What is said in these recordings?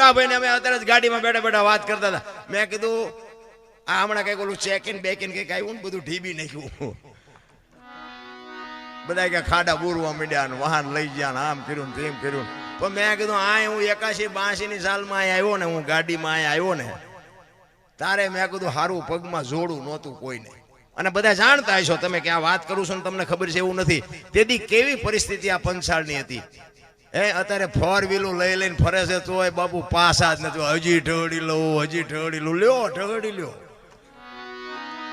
પુરાભાઈ ને અમે અત્યારે જ ગાડીમાં બેઠા બેઠા વાત કરતા હતા. મેં કીધું, આ હમણાં કંઈક ઓલું બેક ઇન કંઈક આવ્યું ને બધું ઢીબી નાખ્યું. બધા કે ખાડા બોરવા મીડ્યા વાહન લઈ ગયા આમ કર્યું તેમ કર્યું પણ મેં કીધું આ હું એકાશી બાસી ની સાલમાં અહીં આવ્યો ને, હું ગાડીમાં અહીં આવ્યો ને. તારે મેં કીધું સારું પગમાં જોડું નહોતું કોઈને. અને બધા જાણતા હશો તમે કે આ વાત કરું છું ને તમને ખબર છે એવું નથી. તેથી કેવી પરિસ્થિતિ આ પંચાળની હતી? એ, અત્યારે ફોર વ્હીલું લઈ લઈને ફરે છે તોય બાપુ પાસા જ નથી. હજી ઠગડી લો હજી ઢળી લો લ્યો ઢળી લ્યો.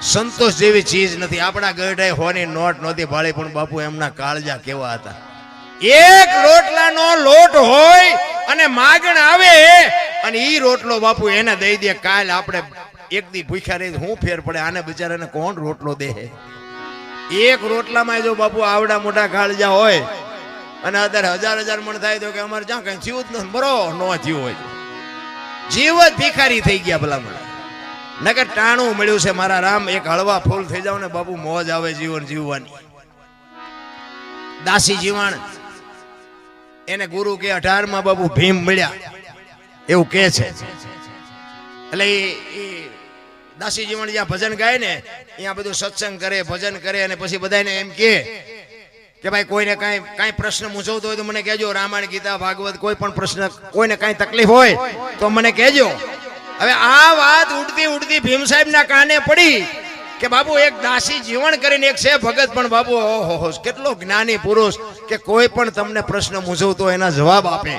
સંતોષ જેવી ચીજ નથી. આપણા ગઢે હોની નોટ નહોતી ભાળી પણ બાપુ એમના કાળજા કેવા હતા. એક રોટલાનો લોટ હોય અને માગણ આવે, અને ઈ રોટલો બાપુ એને દઈ દે. કાલ આપણે એક દી ભૂખ્યા રહી હું ફેર પડે, આને બિચારાને કોણ રોટલો દે? એક રોટલામાં જો બાપુ આવડા મોટા કાળજા હોય અને અત્યારે હજાર હજાર મણ થાય તો કે અમારે જ્યાં કઈ જીવ જ નથી. બરો, ન જીવ હોય. જીવ જ ભિખારી થઈ ગયા ભલા મને નકર ટાણું મળ્યું છે મારા રામ, એક હળવા ફૂલ થઈ જાવ ને બાપુ, મોજ આવે જીવન જીવવાની. દાસી જીવણ, એને ગુરુ કે અઢારમાં બાપુ ભીમ મળ્યા. એવું કે છે. એટલે ઈ દાસી જીવણ જ્યાં ભજન ગાય ને, ત્યાં બધું સત્સંગ કરે, ભજન કરે અને પછી બધાને એમ કે કે ભાઈ કોઈને કાંઈ કાંઈ પ્રશ્ન મૂંઝવતો હોય તો મને કહેજો, રામાયણ, ગીતા, ભાગવત કોઈ પણ પ્રશ્ન કોઈને કાંઈ તકલીફ હોય તો મને કહેજો. હવે આ વાત ઉડતી ઉડતી ભીમ સાહેબના કાને પડી કે બાબુ એક દાસી જીવન કરીને એક છે ભગત, પણ બાબુ ઓહો કેટલો જ્ઞાની પુરુષ કે કોઈ પણ તમને પ્રશ્ન મૂંઝવતો એના જવાબ આપે.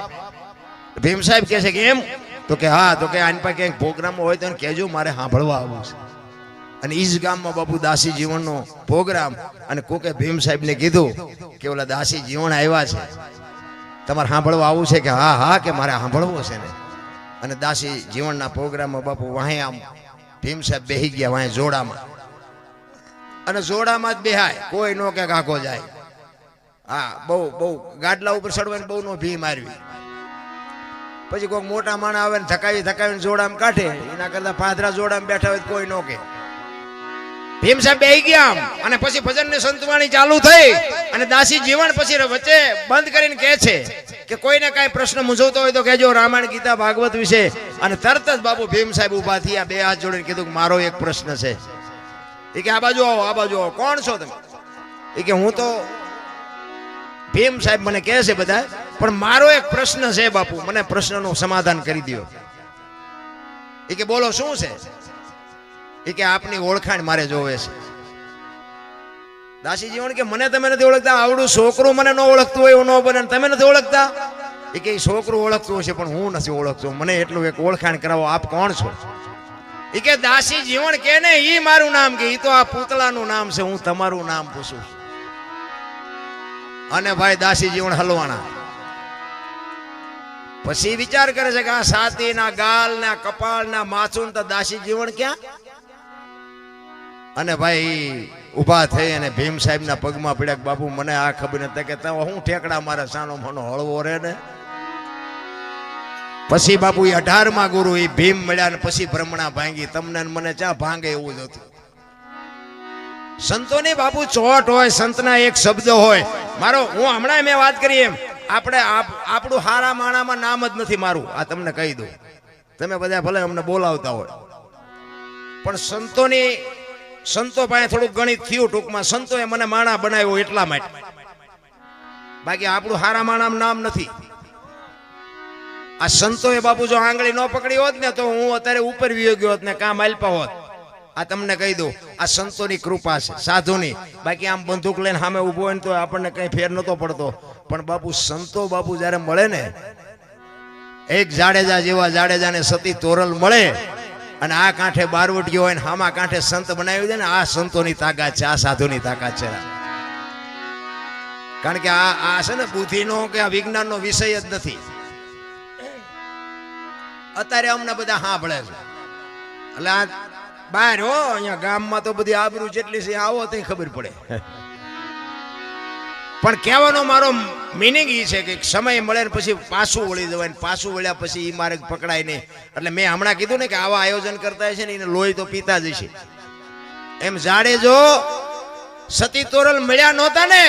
ભીમ સાહેબ કહે છે કે એમ? તો કે હા, તો કે આની પાસે ક્યાંક પ્રોગ્રામ હોય તો કહેજો, મારે સાંભળવા આવવું છે. અને ઈ જ ગામમાં બાપુ દાસી જીવનનો પ્રોગ્રામ. અને કોકે ભીમ સાહેબને કીધું કે ઓલા દાસી જીવન આવ્યા છે. તમારે સાંભળવા આવું છે કે હા હા, કે મારે સાંભળવું છે ને? અને દાસી જીવનના પ્રોગ્રામમાં બાપુ વાંહે આમ ભીમ સાહેબ બેહી ગયા વાંહે જોડામાં. અને જોડામાં જ બેહાય. કોઈ નો કે કાકો જાય. હા, બહુ બહુ ગાડલા ઉપર ચડવાની બહુ નો ભીમ મારવી પછી કોઈક મોટા માણા આવે ને થકાવી થકાવીને જોડામાં કાઢે. એના કરતા પાદરા જોડામાં બેઠા હોય કોઈ નો કે. ભીમ સાહેબ બે ગયા અને પછી ભજનની સંતવાણી ચાલુ થઈ. અને દાસી જીવન પછી વચ્ચે બંધ કરીને કહે છે કે કોઈને કઈ પ્રશ્ન મૂંઝવતો હોય તો કહેજો રામાયણ, ગીતા, ભાગવત વિશે. અને તરત જ બાબુ ભીમ સાહેબ ઊભા થયા, બે હાથ જોડીને કીધું કે મારો એક પ્રશ્ન છે. એ કે, આ બાજુ આવો, આ બાજુ આવો. કોણ છો તમે? એ કે, હું તો ભીમ સાહેબ મને કહે છે બધા, પણ મારો એક પ્રશ્ન છે બાપુ. મને પ્રશ્નનું સમાધાન કરી દો એ કે, બોલો, શું છે? એ કે આપની ઓળખાણ મારે જોવે છે. દાસીજી કે મને તમે નથી ઓળખતા? આવડું છોકરું મને ન ઓળખતું હોય એવું ન બને તમે નથી ઓળખતા? એ કે છોકરું ઓળખતું હશે પણ હું નથી ઓળખતો. મને એટલું એક ઓળખાણ કરાવો, આપ કોણ છો? એ કે દાસી જીવન કે ને એ મારું નામ કે એ તો આ પૂતળાનું નામ છે, હું તમારું નામ પૂછું અને ભાઈ દાસી જીવન હલવાના. પછી વિચાર કરે છે કે આ સાતી ના ગાલ ના કપાળ ના માથું તો દાસી જીવન ક્યાં? અને ભાઈ, ઊભા થઈ અને ભીમ સાહેબના પગમાં પડ્યા બાપુ મને આ ખબર નથી. કે તમે હું ઠેકડા મારે, સાનો મનો હળવો રે ને. પછી બાપુ એ અઢારમાં ગુરુ એ ભીમ મળ્યા ને પછી ભ્રમણા ભાંગી. તમને મને ચા ભાંગે એવું જ હતું. સંતોની બાપુ ચોટ હોય, સંતના એક શબ્દ હોય. મારો, હું હમણાં મેં વાત કરી એમ. આપણે આપણું હારા માણામાં નામ જ નથી મારું. આ તમને કહી દઉં. તમે બધા ભલે અમને બોલાવતા હોય. પણ સંતોની સંતો પાસે થોડુંક ગણિત થયું, ટૂંકમાં સંતોએ મને માણા બનાવ્યો એટલા માટે. બાકી આપણું હારા માણા નામ નથી. આ સંતોએ બાપુ જો આંગળી ન પકડી હોત ને, તો હું અત્યારે ઉપર વિયો ગયો હોત ને, કામ આલ્પા હોત. આ તમને કહી દઉં, આ સંતોની કૃપા છે, સાધુની. બાકી આમ બંદૂક લઈને સામે ઊભો હોય ને, તો આપણને કઈ ફેર નતો પડતો. પણ બાપુ, સંતો બાપુ જ્યારે મળે ને, એક જાડેજા જેવા જાડેજાને સતી તોરલ મળે અને આ કાંઠે બારવટીઓ હોય ને હામા કાંઠે સંત બનાવી દે ને આ સંતોની તાકાત છે, આ સાધુની તાકાત છે. કારણ કે આ આ છે ને બુદ્ધિનો કે આ વિજ્ઞાનનો વિષય જ નથી. અત્યારે અમને બધા સાંભળે છે. એટલે આ બહાર હો, અહીંયા ગામમાં તો બધી આબરૂ જેટલી છે, આવો તો ખબર પડે. પણ કહેવાનો મારો મિનિંગ એ છે કે સમય મળે ને પછી પાછું વળી જવાય ને પાછું વળ્યા પછી એ માર્ગ પકડાય નહીં. એટલે મેં હમણાં કીધું ને કે આવા આયોજન કરતા છે ને એને લોહી તો પીતા જ છે એમ જાડેજો સતી તોરલ મળ્યા નહોતા ને,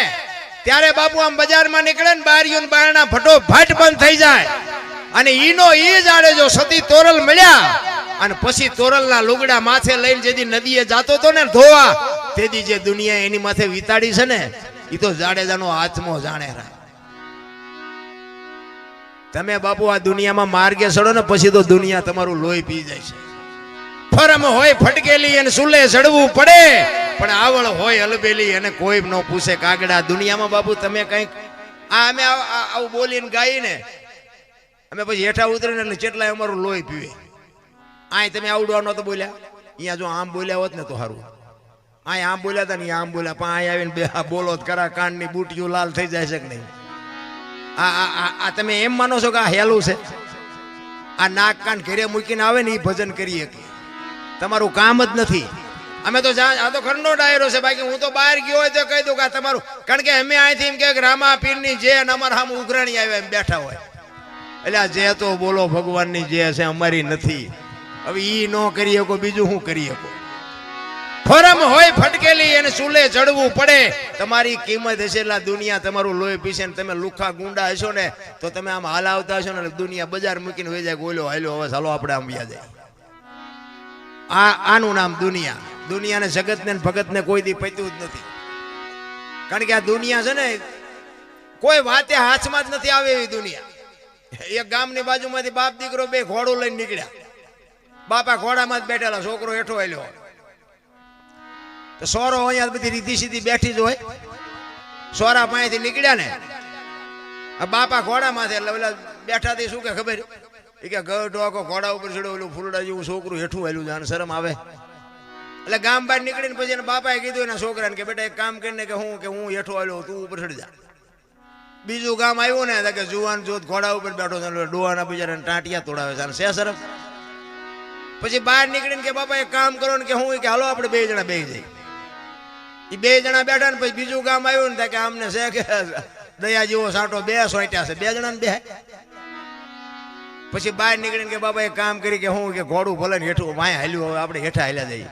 ત્યારે બાપુ આમ બજારમાં નીકળે ને બારીઓ બારણા ફટો ફટ બંધ થઈ જાય. અને ઈનો જાડે જો સતી તોરલ મળ્યા અને પછી તોરલના લુગડા માથે લઈને જેથી નદીએ જાતો તો ને ધોવા, તેથી જે દુનિયા એની માથે વિતાડી છે ને એ તો જાડેજાનો હાથમો જાણે રા તમે બાપુ આ દુનિયામાં માર્ગે ચડો ને પછી તો દુનિયા તમારું લોહી પી જાય છે. ફરમ હોય ફટકેલી અને સુલે ચડવું પડે, પણ આવળ હોય અલબેલી અને કોઈ ન પૂછે કાગડા. દુનિયામાં બાપુ તમે કંઈક આ અમે આવું બોલીને ગાઈને અમે પછી હેઠા ઉતરીને એટલે કેટલાય અમારું લોહી પીવે. આય તમે આવડવા નહોતો બોલ્યા. અહીંયા જો આમ બોલ્યા હોત ને તો સારું. આય આમ બોલ્યા હતા ને આમ બોલ્યા પણ અહીં આવીને બે આ બોલો કરા કાનની બુટીઓ લાલ થઈ જાય છે કે નહીં? આ આ, આ- આ તમે એમ માનો છો કે આ હેલું છે? આ નાક કાન ઘરે મૂકીને આવે ને એ ભજન કરીએ તમારું કામ જ નથી. અમે તો આ તો ખરનો ડાયરો છે, બાકી હું તો બહાર ગયો હોય તો કહી દઉં કે આ તમારું, કારણ કે અમે અહીંથી એમ કે રામા પીરની જે અને અમારા સામે ઉઘરાણી આવે એમ બેઠા હોય. એટલે આ જે તો બોલો ભગવાનની જે છે, અમારી નથી. હવે એ ન કરી શકો, બીજું શું કરી શકો? ફરમ હોય ફટકેલી એને ચૂલે ચડવું પડે. તમારી કિંમત હશે એટલે દુનિયા તમારું લોહી પીશે ને તમે લુખા ગુંડા હશો ને તો તમે આમ હાલાવતા હશો ને દુનિયા બજાર મૂકીને વહી જાય ગોલો હાલ્યો હવે ચાલો આપણે આમ વ્યા જાય આ, આનું નામ દુનિયા. દુનિયાને જગતને ભગતને કોઈ દી પત્યું જ નથી. કારણ કે આ દુનિયા છે ને, કોઈ વાતે હાથમાં જ નથી આવે એવી દુનિયા. એક ગામની બાજુમાંથી બાપ દીકરો બે ઘોડું લઈને નીકળ્યા. બાપા ઘોડામાં જ બેઠેલા, છોકરો હેઠો આલ્યો તો સોરો અહીંયા બધી રીધી સીધી બેઠી જ હોય. સોરા પાસેથી નીકળ્યા ને, આ બાપા ઘોડામાંથી એટલે ઓલા બેઠા થી શું કે ખબર? એ કે ગઢો ઘોડા ઉપર ચડ્યો, ઓલું ફૂલડા જેવું છોકરું હેઠું હેલું જાણ શરમ આવે. એટલે ગામ બહાર નીકળીને પછી એના બાપાએ કીધું, એના છોકરાને કે બેટા એક કામ કરીને કે હું કે હું હેઠો આવ્યો તું ઉપર ચડી જા. બીજું ગામ આવ્યું ને કે જુવાન જોત ઘોડા ઉપર બેઠો છે ડોવાના બિચારાને ટાંટિયા તોડાવે છે શે શરમ? પછી બહાર નીકળીને કે બાપા એક કામ કરો ને કે હું કે હાલો, આપણે બે જણા બે જઈએ. એ બે જણા બેઠા ને પછી બીજું ગામ આવ્યું ને કે અમને છે કે દયા જેવો સાંટો બે સોટ્યા છે. બે જણા ને બે? પછી બહાર નીકળીને કે બાબા એક કામ કરી કે હું કે ઘોડું ભલે ને હેઠું વાય હાલ્યું, હવે આપણે હેઠા હાલ્યા જઈએ.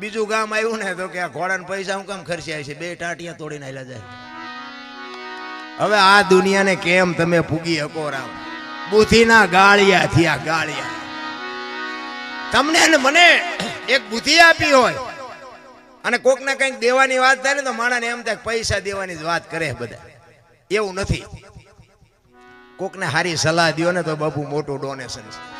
બીજું ગામ આવ્યું ને તો કે આ ઘોડાને પૈસા હું કામ ખર્ચ્યા છે બે ટાટિયા તોડીને હાલ્યા જાય. હવે આ દુનિયાને કેમ તમે પૂગી શકો રામ? બુદ્ધિના ગાળિયા થયા ગાળિયા. તમને ને મને એક બુદ્ધિ આપી હોય અને કોકને કંઈક દેવાની વાત થાય ને તો માણસને એમ થાય પૈસા દેવાની વાત કરે બધા. એવું નથી. કોકને હારી સલાહ દ્યો ને તો બાપુ મોટું ડોનેશન છે.